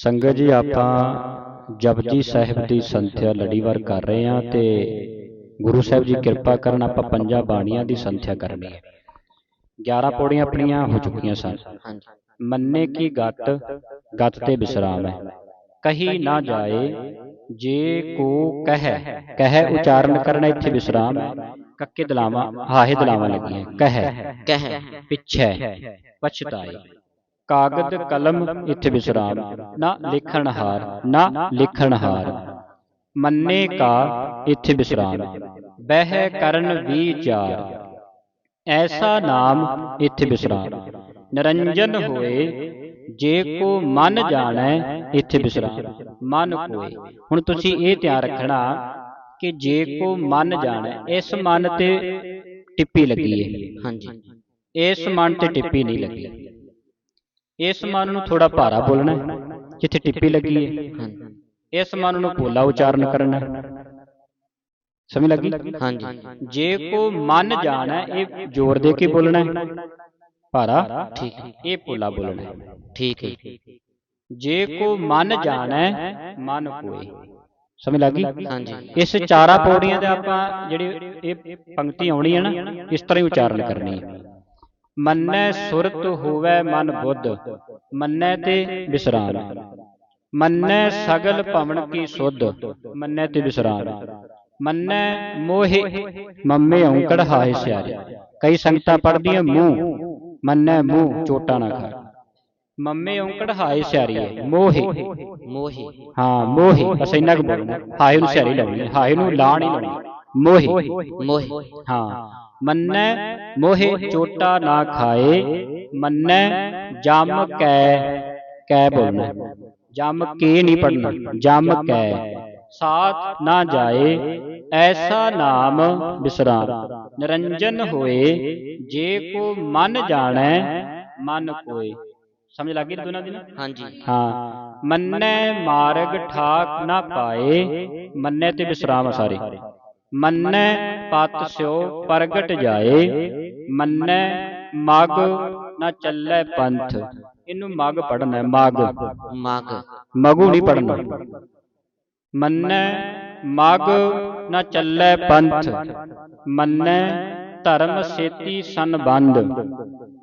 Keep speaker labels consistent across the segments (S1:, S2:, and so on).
S1: ਸੰਗਤ ਜੀ ਆਪਾਂ ਜਪਜੀ ਸਾਹਿਬ ਦੀ ਸੰਥਿਆ ਲੜੀਵਾਰ ਕਰ ਰਹੇ ਹਾਂ ਤੇ ਗੁਰੂ ਸਾਹਿਬ ਜੀ ਕਿਰਪਾ ਕਰਨ ਆਪਾਂ ਪੰਜਾਂ ਬਾਣੀਆਂ ਦੀ ਸੰਥਿਆ ਕਰਨੀ ਹੈ। 11 ਪੌੜੀਆਂ ਆਪਣੀਆਂ ਹੋ ਚੁੱਕੀਆਂ ਸਨ। ਮੰਨੇ ਕੀ ਗਤ ਗਤ ਤੇ ਵਿਸਰਾਮ ਹੈ। ਕਹੀ ਨਾ ਜਾਏ ਜੇ ਕੋ ਕਹਿ ਕਹਿ ਉਚਾਰਨ ਕਰਨਾ ਇੱਥੇ ਵਿਸਰਾਮ ਹੈ ਕੱਕੇ ਦਲਾਵਾਂ ਹਾਹੇ ਦਲਾਵਾਂ ਲੱਗੀਆਂ। ਕਹਿ
S2: ਕਹਿ
S1: ਪਿੱਛੇ ਪਛਤਾਏ। ਕਾਗਦ ਕਲਮ ਇੱਥੇ ਵਿਸਰਾਮ। ਨਾ ਲਿਖਣ ਹਾਰ ਨਾ ਲਿਖਣ ਹਾਰ। ਮੰਨੇ ਕਾ ਇੱਥੇ ਵਿਸਰਾਮ। ਬਹਿ ਕਰਨ ਵਿਚਾਰ ਐਸਾ ਨਾਮ ਇੱਥੇ ਵਿਸਰਾਮ। ਨਿਰੰਜਨ ਹੋਏ ਜੇ ਕੋ ਮਨ ਜਾਣੈ ਇੱਥੇ ਵਿਸਰਾਮ। ਮਨ ਕੋਏ। ਹੁਣ ਤੁਸੀਂ ਇਹ ਧਿਆਨ ਰੱਖਣਾ ਕਿ ਜੇ ਕੋ ਮਨ ਜਾਣੈ ਇਸ ਮਨ ਤੇ ਟਿੱਪੀ ਲੱਗੀ ਹੈ
S2: ਹਾਂਜੀ।
S1: ਇਸ ਮਨ ਤੇ ਟਿੱਪੀ ਨਹੀਂ ਲੱਗੀ। ਇਸ ਮਨ ਨੂੰ ਥੋੜਾ ਭਾਰਾ ਬੋਲਣਾ ਜਿੱਥੇ ਟਿੱਪੀ ਲੱਗੀ ਹੈ। ਇਸ ਮਨ ਨੂੰ ਪੋਲਾ ਉਚਾਰਨ ਕਰਨਾ। ਸਮਝ ਲੱਗੀ?
S2: ਹਾਂਜੀ।
S1: ਜੇ ਕੋ ਮਨ ਜਾਣਾ ਇਹ ਜ਼ੋਰ ਦੇ ਕੇ ਬੋਲਣਾ ਭਾਰਾ?
S2: ਠੀਕ
S1: ਇਹ ਪੋਲਾ ਬੋਲਣਾ
S2: ਠੀਕ ਹੈ।
S1: ਜੇ ਕੋ ਮਨ ਜਾਣਾ ਮਨ ਕੋਏ ਸਮਝ ਲੱਗੀ?
S2: ਹਾਂਜੀ।
S1: ਇਸ ਚਾਰਾ ਪੌੜੀਆਂ ਦੇ ਆਪਾਂ ਜਿਹੜੀ ਇਹ ਪੰਕਤੀ ਆਉਣੀ ਹੈ ਨਾ ਇਸ ਤਰ੍ਹਾਂ ਹੀ ਉਚਾਰਨ ਕਰਨੀ ਹੈ। ਮੰਨੈ ਸੁਰਤ ਹੋਵੇ ਮਨ ਬੁੱਧ ਮੰਨੈ ਤੇ ਵਿਸਰਾਮ। ਮੰਨੈ ਸਗਲ ਭਵਨ ਕੀ ਸੁਧ ਮੰਨੈ ਤੇ ਵਿਸਰਾਮ। ਮੰਨੈ ਮੋਹਿ ਮੰਮੇ ਔਂਕੜ ਹਾਏ ਸਿਆਰੇ। ਕਈ ਸੰਗਤਾਂ ਪੜਦੀਆਂ ਮੂੰਹ ਮੰਨੈ ਮੂੰਹ ਚੋਟਾ ਨਾ ਖਾ ਮੰਮੇ ਔਂਕੜ ਹਾਏ ਸਿਆਰੀਏ ਮੋਹਿ।
S2: ਮੋਹੀ
S1: ਹਾਂ ਮੋਹਿ। ਬਸ ਇੰਨਾ ਕੁ ਬੋਲਣਾ। ਹਾਏ ਨੂੰ ਸਿਆਰੀ ਲਾਉਣੀ ਹੈ, ਹਾਏ ਨੂੰ ਲਾ ਨਹੀਂ ਲਾਉਣੀ ਮੋਹਿ
S2: ਮੋਹੀ
S1: ਹਾਂ। ਮੰਨੈ ਮੋਹਿ ਚੋਟਾ ਨਾ ਖਾਏ ਮੰਨੈ ਜਮ ਕੈ ਕੈ ਬੋਲਣਾ। ਜਮ ਕੇ ਨਹੀਂ ਪੜਨਾ ਜਮ ਕੈ। ਸਾਥ ਨਾ ਜਾਏ ਐਸਾ ਨਾਮ ਬਿਸਰਾਮ। ਨਿਰੰਜਨ ਹੋਏ ਜੇ ਕੋ ਮਨ ਜਾਣੈ ਮਨ ਕੋਏ। ਸਮਝ ਲੱਗੀ ਦੋਨਾਂ ਦੀ ਨਾ?
S2: ਹਾਂਜੀ।
S1: ਹਾਂ। ਮੰਨੈ ਮਾਰਗ ਠਾਕ ਨਾ ਪਾਏ ਮੰਨੈ ਤੇ ਵਿਸਰਾਮ ਆ ਸਾਰੇ। ਮੰਨੈ ਪਤ ਸਿਓ ਪ੍ਰਗਟ ਜਾਏ। ਮੰਨੈ ਮਗ ਨਾ ਚੱਲੇ ਪੰਥ। ਇਹਨੂੰ ਮਗ ਪੜਨਾ ਹੈ ਮਗ।
S2: ਮਗ।
S1: ਮਗੂ ਨਹੀਂ ਪੜਨਾ ਮੰਨੈ ਮਗ ਨਾ ਚੱਲੇ ਪੰਥ। ਮੰਨੈ ਧਰਮ ਸੇਤੀ ਸੰਬੰਧ।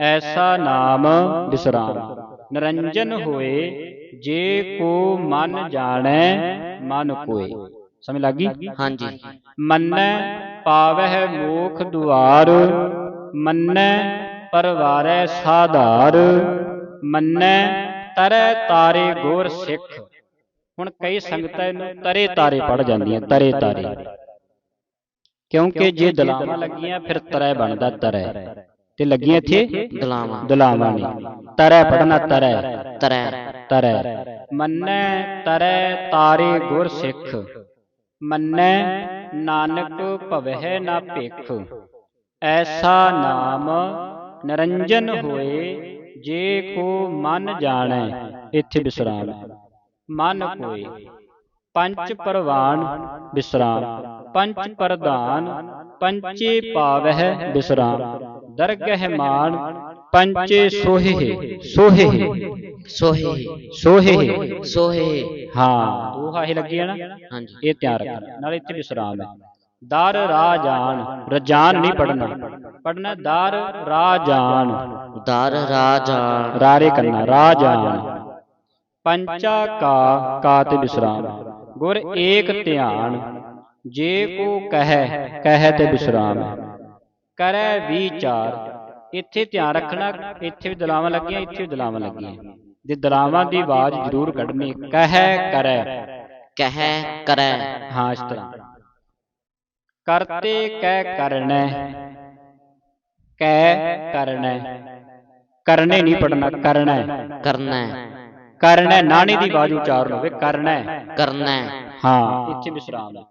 S1: ਐਸਾ ਨਾਮ ਵਿਸਰਾਮ ਨਿਰੰਜਨ ਹੋਏ ਜੇ ਕੋ ਮਨ ਜਾਣੈ ਮਨ ਕੋਏ। ਸਮਝ ਲੱਗੀ
S2: ਹਾਂਜੀ।
S1: ਮੰਨੈ ਪਾਵਹਿ ਮੋਖ ਦੁਆਰ ਮੰਨੈ ਪਰਵਾਰੈ ਸਾਧਾਰ ਮੰਨੈ ਤਰੈ ਤਾਰੇ ਗੁਰ ਸਿੱਖ। ਹੁਣ ਕਈ ਸੰਗਤਾਂ ਇਹਨੂੰ ਤਰੇ ਤਾਰੇ ਪੜ ਜਾਂਦੀਆਂ ਤਰੇ ਤਾਰੇ। ਕਿਉਂਕਿ ਜੇ ਦਲਾਵਾਂ ਲੱਗੀਆਂ ਫਿਰ ਤਰੈ ਬਣਦਾ ਤਰੈ। ਤੇ ਲੱਗੀਆਂ ਇੱਥੇ?
S2: ਦਲਾਵਾਂ।
S1: ਦਲਾਵਾਂ ਨੇ। ਤਰੈ ਪੜਨਾ ਤਰੈ।
S2: ਤਰੈ।
S1: ਤਰੈ। ਮੰਨੈ ਤਰੈ ਤਾਰੇ ਗੁਰ ਸਿੱਖ। ਮੰਨੈ ਨਾਨਕ ਭਵਹਿ ਨਾ ਭਿਖ। ਐਸਾ ਨਾਮ ਨਿਰੰਜਨ ਹੋਏ ਜੇ ਕੋ ਮਨ ਜਾਣੈ, ਇੱਥੇ ਵਿਸਰਾਮ ਮਨ ਹੋਏ ਪੰਚ ਪਰਵਾਨ ਵਿਸਰਾਮ ਪੰਚ ਪ੍ਰਧਾਨ ਪੰਚੇ ਪਾਵਹਿ ਵਿਸਰਾਮ ਦਰਗਹਿ ਮਾਨ ਪੰਚੇ ਸੋਹਿ ਸੋਹਿ
S2: ਸੋਹੇ
S1: ਸੋਹਿ
S2: ਸੋਹੇ
S1: ਹਾਂ ਦੋ ਹਾਹੇ ਲੱਗੇ ਆ ਨਾ
S2: ਹਾਂਜੀ
S1: ਇਹ ਧਿਆਨ ਰੱਖਣਾ ਨਾਲ ਇੱਥੇ ਵਿਸਰਾਮ ਹੈ ਦਰ ਰਾਜਾਨ ਰਜਾਨ ਨਹੀਂ ਪੜਨਾ ਪੜਨਾ ਦਰ ਰਾਜਾਨ
S2: ਦਰ ਰਾਜਾ
S1: ਰਾਰੇ ਕਰਨਾ ਰਾਜਾਨ ਪੰਚਾ ਕਾ ਕਾ ਤੇ ਵਿਸਰਾਮ ਗੁਰ ਏਕ ਧਿਆਨ ਜੇ ਕੋ ਕਹਿ ਕਹਿ ਤੇ ਵਿਸਰਾਮ ਕਰੈ ਵਿਚਾਰ ਇੱਥੇ ਧਿਆਨ ਰੱਖਣਾ ਇੱਥੇ ਵੀ ਦਲਾਵਾਂ ਲੱਗੀਆਂ ਇੱਥੇ ਵੀ ਦਲਾਵਾਂ ਲੱਗੀਆਂ। ਜੇ ਦਲਾਵਾਂ ਦੀ ਆਵਾਜ਼ ਜ਼ਰੂਰ ਕੱਢਣੀ ਕਹਿ ਕਰੈ।
S2: ਕਹਿ ਕਰੈ।
S1: ਹਾਂ ਇਸ ਤਰ੍ਹਾਂ। ਕਰਤੇ ਕਹਿ ਕਰਨੈ। ਕਹਿ ਕਰਨੈ। ਕਰਨੇ ਨਹੀਂ ਪੜਨਾ ਕਰਨਾ।
S2: ਕਰਨਾ।
S1: ਕਰਨੈ ਨਾਣੀ ਦੀ ਆਵਾਜ਼ ਉਚਾਰਨ ਹੋਵੇ ਕਰਨੈ।
S2: ਕਰਨਾ।
S1: ਹਾਂ ਇੱਥੇ ਵਿਸਰਾਮ। ਹੈ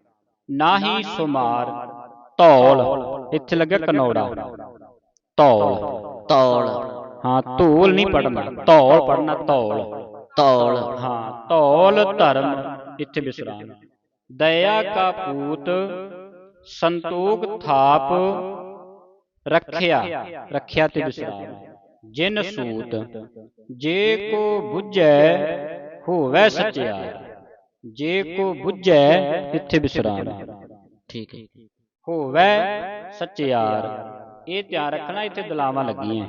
S1: ਨਾਹੀ ਸੁਮਾਰ ਧੌਲ। ਇੱਥੇ ਲੱਗਿਆ ਕਨੌੜਾ। ਧੌਲ
S2: ਤੌਲ
S1: ਹਾਂ, ਧੂਲ ਨਹੀਂ ਪੜਨਾ ਧੌਲ ਪੜਨਾ ਧੌਲ।
S2: ਤੌਲ
S1: ਹਾਂ, ਧੌਲ ਧਰਮ ਇੱਥੇ ਵਿਸਰਾਮ। ਦਇਆ ਕਾ ਪੂਤ ਸੰਤੋਖ ਥਾਪ ਰੱਖਿਆ ਰੱਖਿਆ ਤੇ ਵਿਸਰਾਮ। ਜਿਨ ਸੂਤ, ਜੇ ਕੋ 부ਝੈ ਹੋਵੇ ਸਚਿਆਰ। ਜੇ ਕੋ ਬੁੱਝੈ ਇੱਥੇ ਵਿਸਰਾਮ।
S2: ਠੀਕ ਹੈ।
S1: ਹੋਵੇ ਸਚਿਆਰ। ਇਹ ਧਿਆਨ ਰੱਖਣਾ ਇੱਥੇ ਦਲਾਵਾਂ ਲੱਗੀਆਂ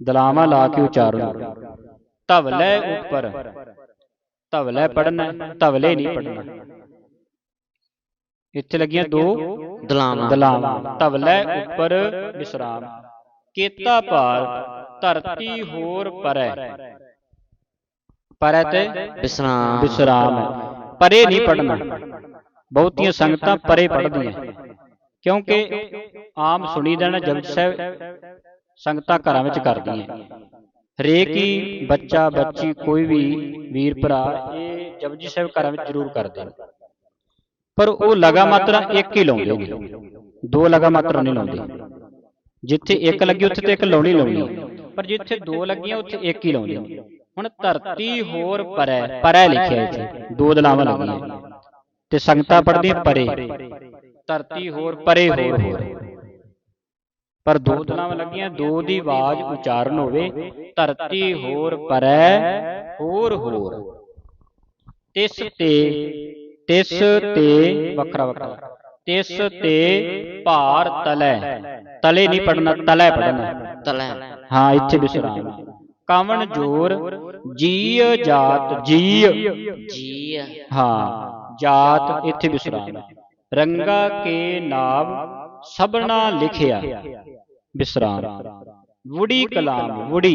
S1: ਦਲਾਵਾਂ ਲਾ ਕੇ ਉਚਾਰਨ ਧਵਲੇ ਉੱਪਰ। ਧਵਲੇ ਪੜਨਾ ਧਵਲੇ ਨਹੀਂ ਪੜਨਾ ਇੱਥੇ ਲੱਗੀਆਂ ਦੋ
S2: ਦਲਾਵਾਂ
S1: ਦਲਾਵਾਂ ਧਵਲੇ ਉੱਪਰ ਵਿਸਰਾਮ ਕੀਤਾ ਭਾਰ ਧਰਤੀ ਹੋਰ ਪਰੈ। ਪਰੈ ਤੇ
S2: ਵਿਸਰਾਮ
S1: ਵਿਸਰਾਮ ਹੈ। ਪਰੇ ਨਹੀਂ ਪੜਨਾ ਬਹੁਤੀਆਂ ਸੰਗਤਾਂ ਪਰੇ ਪੜਦੀਆਂ ਕਿਉਂਕਿ ਆਮ ਸੁਣੀਦਾ ਨਾ ਜਪਜੀ ਸਾਹਿਬ ਸੰਗਤਾਂ ਘਰਾਂ ਵਿੱਚ ਕਰਦੀਆਂ ਹਰੇਕ ਹੀ ਬੱਚਾ ਬੱਚੀ ਕੋਈ ਵੀ ਵੀਰ ਭਰਾ ਇਹ ਜਪਜੀ ਸਾਹਿਬ ਘਰਾਂ ਵਿੱਚ ਜ਼ਰੂਰ ਕਰਦੇ ਨੇ। ਪਰ ਉਹ ਲਗਾ ਮਾਤਰਾ ਇੱਕ ਹੀ ਲਾਉਂਦੇ ਨੇ ਦੋ ਲਗਾ ਮਾਤਰਾ ਨਹੀਂ ਲਾਉਂਦੇ। ਜਿੱਥੇ ਇੱਕ ਲੱਗੀ ਉੱਥੇ ਤੇ ਇੱਕ ਲਾਉਣੀ ਲਾਉਣੀ। ਪਰ ਜਿੱਥੇ ਦੋ ਲੱਗੀਆਂ ਉੱਥੇ ਇੱਕ ਹੀ ਲਾਉਂਦੇ ਹੁਣ ਧਰਤੀ ਹੋਰ ਪਰੈ ਪਰੈ ਲਿਖਿਆ ਇੱਥੇ। ਦੋ ਦਲਾਵਾਂ ਲੱਗੀਆਂ। ਤੇ ਸੰਗਤਾਂ ਪੜਦੀਆਂ ਪਰੇ। ਧਰਤੀ ਹੋਰ ਪਰੇ ਹੋਰ ਹੋਰ ਪਰ ਦੋ ਦਲਾਵਾਂ ਲੱਗੀਆਂ ਦੋ ਦੀ ਆਵਾਜ਼ ਉਚਾਰਨ ਹੋਵੇ ਧਰਤੀ ਹੋਰ ਪਰੈ ਹੋਰ ਹੋਰ ਤਿਸ ਤੇ ਤਿਸ ਤੇ ਵੱਖਰਾ ਵੱਖਰਾ। ਤਿਸ ਤੇ ਭਾਰ ਤਲੈ। ਤਲੇ। ਨਹੀਂ ਪੜਨਾ ਤਲੈ ਪੜਨਾ।
S2: ਤਲੈ।
S1: ਹਾਂ ਇੱਥੇ ਵਿਸਰਾਮ। ਕਾਵਣ ਜੋਰ ਜੀਅ ਜਾਤ ਜੀਅ।
S2: ਜੀ
S1: ਹਾਂ ਜਾਤ ਇੱਥੇ ਵਿਸਰਾਮ। ਰੰਗਾ ਕੇ ਨਾਮ ਸਭਨਾ ਲਿਖਿਆ। ਵਿਸਰਾਮ ਵੁੜੀ ਕਲਾਮ ਵੁੜੀ।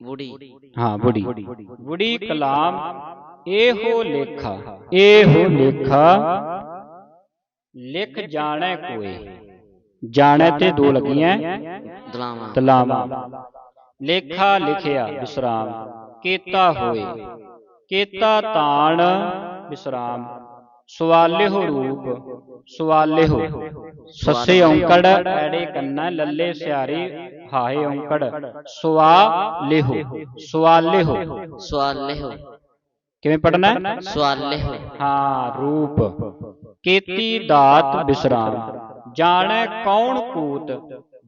S2: ਵੁੜੀ।
S1: ਹਾਂ ਵੁੜੀ। ਵੁੜੀ। ਕਲਾਮ ਇਹੋ ਲੇਖਾ। ਇਹੋ ਲੇਖਾ। ਲਿਖ ਜਾਣੈ ਕੋਏ। ਜਾਣੈ ਤੇ ਦੋ ਲੱਗੀਆਂ।
S2: ਦਲਾਵਾਂ।
S1: ਤਲਾਵਾ ਲੇਖਾ ਲਿਖਿਆ ਵਿਸਰਾਮ ਕੀਤਾ ਹੋਏ। ਕੀਤਾ ਤਾਣ ਵਿਸਰਾਮ ਸਵਾਲਿਹੁ ਰੂਪ ਸਵਾਲਿਹੁ ਸੱਸੇ ਔਂਕੜ ਐੜੇ ਕੰਨਾ ਲੱਲੇ ਸਿਆਰੀ ਹਾਏ ਔਂਕੜ ਸਵਾਲਿਹੁ ਸਵਾਲਿਹੁ
S2: ਸਵਾਲਿਹੁ
S1: ਕਿਵੇਂ ਪੜਨਾ
S2: ਸਵਾਲਿਹੁ
S1: ਹਾਂ ਰੂਪ ਕੀਤੀ ਦਾਤ ਵਿਸਰਾਮ ਜਾਣੈ ਕੌਣ ਕੂਤ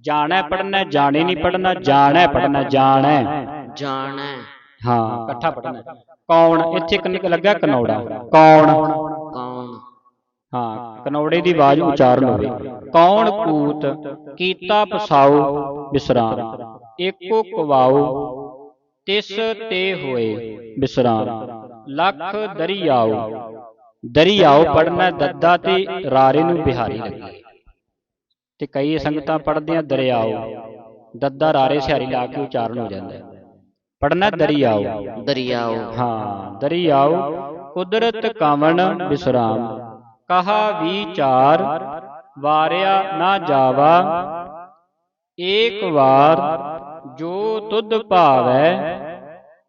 S1: ਜਾਣੈ ਪੜਨਾ ਜਾਣੇ ਨਹੀਂ ਪੜਨਾ ਜਾਣੈ ਪੜਨਾ ਜਾਣੈ
S2: ਜਾਣੈ
S1: ਹਾਂ ਇਕੱਠਾ ਪੜਨਾ ਕੌਣ ਇੱਥੇ ਇੱਕ ਨਿਕ ਲੱਗਾ ਕਨੌੜਾ ਕੌਣ
S2: ਕੌਣ
S1: ਹਾਂ ਕਨੌੜੇ ਦੀ ਆਵਾਜ਼ ਉਚਾਰਨ ਹੋਵੇ। ਕੌਣ ਕੂਤ ਕੀਤਾ ਪਸਾਉ ਵਿਸਰਾਮ ਏਕੋ ਕਵਾਉ ਤਿਸ ਤੇ ਹੋਏ ਵਿਸਰਾਮ ਲੱਖ ਦਰਿਆਉ ਦਰਿਆਉ ਪੜਨਾ ਦੱਦਾ ਤੇ ਰਾਰੇ ਨੂੰ ਬਿਹਾਰੀ ਲੱਗੇ। ਤੇ ਕਈ ਸੰਗਤਾਂ ਪੜਦੀਆਂ ਦਰਿਆਉ ਦੱਦਾ ਰਾਰੇ ਸਿਹਾਰੀ ਲਾ ਕੇ ਉਚਾਰਨ ਹੋ ਜਾਂਦਾ ਹੈ। ਪੜਨਾ ਦਰਿਆਉ
S2: ਦਰਿਆਉ
S1: ਹਾਂ ਦਰਿਆਉ ਕੁਦਰਤ ਕਾਵਣ ਵਿਸਰਾਮ ਕਹਾ ਵਿਚਾਰ ਵਾਰਿਆ ਨਾ ਜਾਵਾ। ਏਕ ਵਾਰ ਜੋ ਤੁਧ ਭਾਵੈ,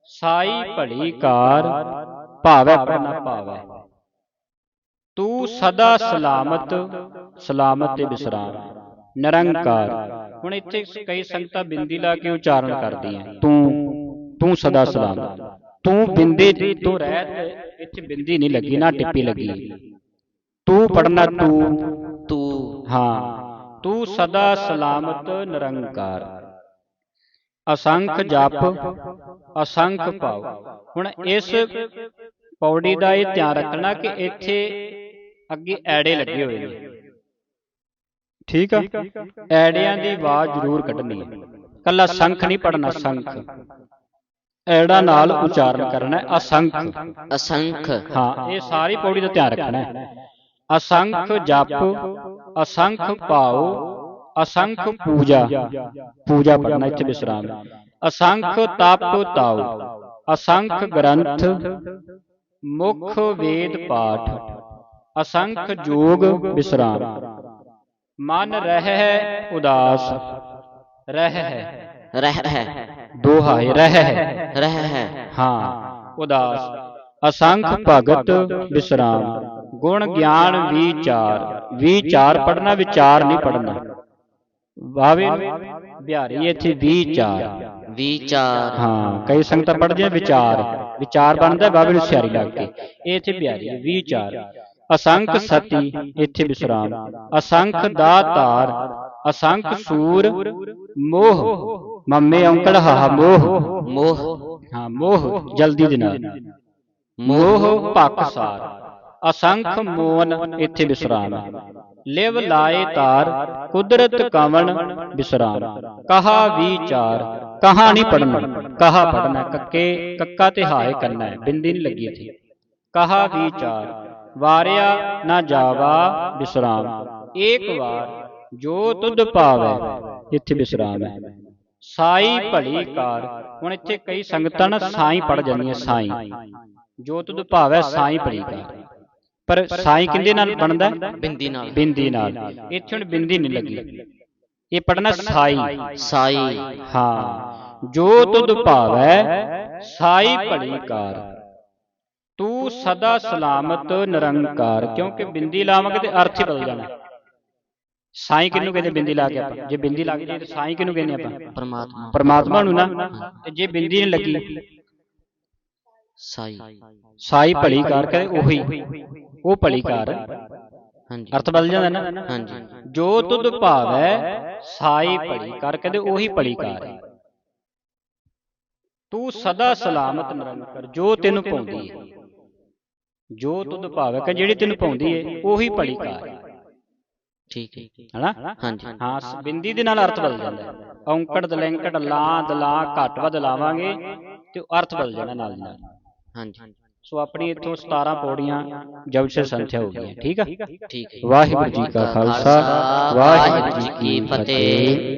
S1: ਸਾਈ ਭਲੀ ਕਾਰ ਭਾਵੈ ਪੜਨਾ ਭਾਵੈ। ਤੂੰ ਸਦਾ ਸਲਾਮਤ ਸਲਾਮਤ ਤੇ ਵਿਸਰਾਮ ਨਿਰੰਕਾਰ। ਹੁਣ ਇੱਥੇ ਕਈ ਸੰਗਤਾਂ ਬਿੰਦੀ ਲਾ ਕੇ ਉਚਾਰਨ ਕਰਦੀਆਂ। ਤੂੰ ਤੂੰ ਸਦਾ ਸਲਾਮਤ। ਤੂੰ ਬਿੰਦੀ ਤੋਂ ਰਹਿਤ ਇੱਥੇ ਬਿੰਦੀ ਨਹੀਂ ਲੱਗੀ ਨਾ ਟਿੱਪੀ ਲੱਗੀ। ਤੂੰ ਪੜਨਾ ਤੂੰ
S2: ਤੂੰ
S1: ਹਾਂ ਤੂੰ ਸਦਾ ਸਲਾਮਤ ਨਿਰੰਕਾਰ। ਅਸੰਖ ਜਪ ਅਸੰਖ ਪਾਉ ਹੁਣ ਇਸ ਪੌੜੀ ਦਾ ਇਹ ਧਿਆਨ ਰੱਖਣਾ ਕਿ ਇੱਥੇ ਅੱਗੇ ਐੜੇ ਲੱਗੇ ਹੋਏ ਨੇ। ਠੀਕ ਆ? ਐੜਿਆਂ ਦੀ ਆਵਾਜ਼ ਜ਼ਰੂਰ ਕੱਢਣੀ ਹੈ। ਕੱਲਾ ਸੰਖ ਨਹੀਂ ਪੜਨਾ ਸੰਖ। ਐੜਾ ਨਾਲ ਉਚਾਰਨ ਕਰਨਾ ਹੈ ਅਸੰਖ।
S2: ਅਸੰਖ।
S1: ਹਾਂ ਇਹ ਸਾਰੀ ਪੌੜੀ ਦਾ ਧਿਆਨ ਰੱਖਣਾ ਹੈ। ਅਸੰਖ ਜਪ ਅਸੰਖ ਭਾਉ ਅਸੰਖ ਪੂਜਾ। ਪੂਜਾ। ਪੜਨਾ ਇੱਥੇ ਵਿਸਰਾਮ। ਅਸੰਖ ਤਪ ਤਾਉ। ਅਸੰਖ ਗ੍ਰੰਥ ਮੁਖ ਵੇਦ ਪਾਠ। ਅਸੰਖ ਜੋਗ ਵਿਸਰਾਮ। ਮਨ ਰਹਿ ਉਦਾਸ। ਰਹਿ ਹੈ
S2: ਰਹਿ।
S1: ਦੋ ਹਾਏ ਰਹਿ ਹੈ।
S2: ਰਹਿ ਹੈ।
S1: ਹਾਂ। ਉਦਾਸ। ਅਸੰਖ ਭਗਤ ਵਿਸਰਾਮ ਗੁਣ ਗਿਆਨ ਵਿਚਾਰ। ਵਿਚਾਰ। ਪੜਨਾ ਵਿਚਾਰ ਨਹੀਂ ਪੜਨਾ ਵਾਵੇ ਬਿਹਾਰੀ ਇੱਥੇ ਵਿਚਾਰ।
S2: ਵਿਚਾਰ।
S1: ਹਾਂ ਕਈ ਸੰਗਤਾਂ ਪੜ੍ਹਦੀਆਂ ਵਿਚਾਰ। ਵਿਚਾਰ ਬਣਦਾ ਬਾਬੇ ਨੂੰ ਸਿਆਰੀ ਲੱਗ ਕੇ। ਇਹ ਇੱਥੇ ਬਿਹਾਰੀ ਹੈ ਵਿਚਾਰ। ਅਸੰਖ ਸਤੀ ਇੱਥੇ ਵਿਸਰਾਮ ਅਸੰਖ ਦਾਤਾਰ ਅਸੰਖ ਸੂਰ ਮੋਹ। ਮੰਮੇ ਔਂਕੜ ਹਾਹਾ ਮੋਹ।
S2: ਮੋਹ।
S1: ਹਾਂ ਮੋਹ ਜਲਦੀ ਦੇ ਨਾਲ। ਮੋਹ ਭਕਸਾਰ ਅਸੰਖ ਮੋਨ ਇੱਥੇ ਵਿਸਰਾਮ। ਹੈ। ਲਿਵ ਲਾਏ ਤਾਰ ਕੁਦਰਤ ਕਵਣ ਵਿਸਰਾਮ। ਕਹਾ ਵਿਚਾਰ ਕਹਾ ਨਹੀਂ ਪੜਨਾ ਕਹਾ ਪੜਨਾ ਕੱਕੇ ਕੱਕਾ ਤੇ ਹਾਏ ਕਰਨਾ ਹੈ ਬਿੰਦੀ ਨਹੀਂ ਲੱਗੀ ਇੱਥੇ। ਕਹਾ ਵਿਚਾਰ ਵਾਰਿਆ ਨਾ ਜਾਵਾ ਵਿਸਰਾਮ। ਏਕ ਵਾਰ ਜੋ ਤੁਧ ਭਾਵੈ ਇੱਥੇ ਵਿਸਰਾਮ ਹੈ ਸਾਈ ਭਲੀ ਕਾਰ। ਹੁਣ ਇੱਥੇ ਕਈ ਸੰਗਤਾਂ ਨਾ ਸਾਈ ਪੜ ਜਾਂਦੀਆਂ ਸਾਈ। ਜੋ ਤੁਧ ਭਾਵੈ ਸਾਈ ਭਲੀ ਕਾਰ। ਪਰ ਸਾਈ ਕਿੰਦੇ ਨਾਲ ਬਣਦਾ? ਹੈ?
S2: ਬਿੰਦੀ ਨਾਲ।
S1: ਬਿੰਦੀ ਨਾਲ। ਇੱਥੇ ਹੁਣ ਬਿੰਦੀ ਨਹੀਂ ਲੱਗੀ। ਇਹ ਪੜਨਾ ਸਾਈ।
S2: ਸਾਈ।
S1: ਹਾਂ। ਜੋ ਤੁਧ ਭਾਵੈ ਸਾਈ ਭਲੀ ਕਾਰ। ਤੂੰ ਸਦਾ ਸਲਾਮਤ ਨਿਰੰਕਾਰ। ਕਿਉਂਕਿ ਬਿੰਦੀ ਲਾਵਾਂਗੇ ਤੇ ਅਰਥ ਹੀ ਬਦਲ ਜਾਣਾ। ਸਾਈ ਕਿਹਨੂੰ ਕਹਿੰਦੇ ਬਿੰਦੀ ਲਾ ਕੇ ਆਪਾਂ? ਜੇ ਬਿੰਦੀ ਲੱਗ ਜਾਏ ਤਾਂ ਸਾਈ ਕਿਹਨੂੰ ਕਹਿੰਦੇ ਆਪਾਂ?
S2: ਪਰਮਾਤਮਾ।
S1: ਪਰਮਾਤਮਾ ਨੂੰ ਨਾ ਤੇ ਜੇ ਬਿੰਦੀ ਨਹੀਂ ਲੱਗੀ
S2: ਸਾਈ।
S1: ਸਾਈ ਭਲੀ ਕਾਰ ਕਹਿੰਦੇ ਉਹੀ ਉਹ ਭਲੀ ਕਾਰ।
S2: ਹਾਂਜੀ।
S1: ਅਰਥ ਬਦਲ ਜਾਂਦਾ ਨਾ?
S2: ਹਾਂਜੀ।
S1: ਜੋ ਤੁਧ ਭਾਵੈ ਸਾਈ ਭਲੀ ਕਾਰ ਕਹਿੰਦੇ ਉਹੀ ਭਲੀ ਕਾਰ ਹੈ। ਤੂੰ ਸਦਾ ਸਲਾਮਤ ਨਿਰੰਕਾਰ ਜੋ ਤੈਨੂੰ ਪਾਉਂਦੀ ਹੈ। ਜੋ ਤੁਧ ਭਾਵੈ ਕਿ ਜਿਹੜੀ ਤੈਨੂੰ ਪਾਉਂਦੀ ਹੈ ਉਹੀ ਭਲੀ ਕਾਰ ਹੈ।
S2: ਠੀਕ ਹੈ
S1: ਹਨਾ
S2: ਹਾਂਜੀ।
S1: ਹਾਂ ਬਿੰਦੀ ਦੇ ਨਾਲ ਅਰਥ ਬਦਲ ਜਾਂਦਾ ਹੈ। ਔਂਕੜ ਦਲੈਂਕੜ ਲਾਂ ਦਲਾਂ ਘੱਟ ਵੱਧ ਲਾਵਾਂਗੇ ਤੇ ਅਰਥ ਬਦਲ ਜਾਣਾ ਨਾਲ ਨਾਲ।
S2: ਹਾਂਜੀ।
S1: ਸੋ ਆਪਣੀ ਇੱਥੋਂ 17 ਪੌੜੀਆਂ ਜਪਸ਼ੇ ਸੰਥਿਆ ਹੋ ਗਈਆਂ। ਠੀਕ ਆ?
S2: ਠੀਕ ਹੈ
S1: ਵਾਹਿਗੁਰੂ ਜੀ ਕਾ ਖਾਲਸਾ ਵਾਹਿਗੁਰੂ ਜੀ ਕੀ ਫਤਿਹ।